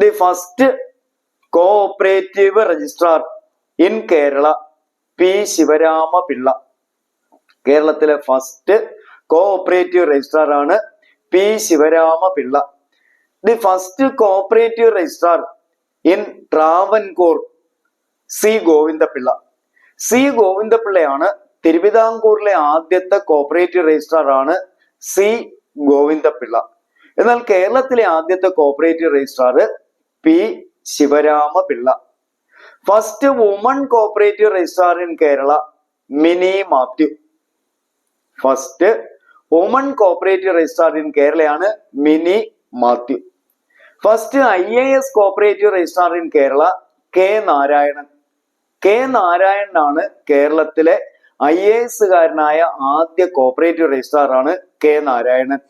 The first cooperative registrar in Kerala P Sivarama Pillai. കേരളത്തിലെ first cooperative registrar ആണ് P Sivarama Pillai. The first cooperative registrar in Travancore C Govindapillai. C ഗോവിന്ദപിള്ളയാണ് തിരുവിതാംകൂറിലെ ആദ്യത്തെ cooperative registrar ആണ് C Govinda Pillai. എന്നാൽ കേരളത്തിലെ ആദ്യത്തെ cooperative registrar P. Sivarama Pillai first woman cooperative registrar in Kerala Mini Mathew first woman cooperative registrar in കേരളയാണ് Mini Mathew first I A S cooperative registrar in Kerala K Narayanan K നാരായണനാണ് കേരളത്തിലെ I A എസുകാരനായ ആദ്യ cooperative registrar ആണ് K Narayanan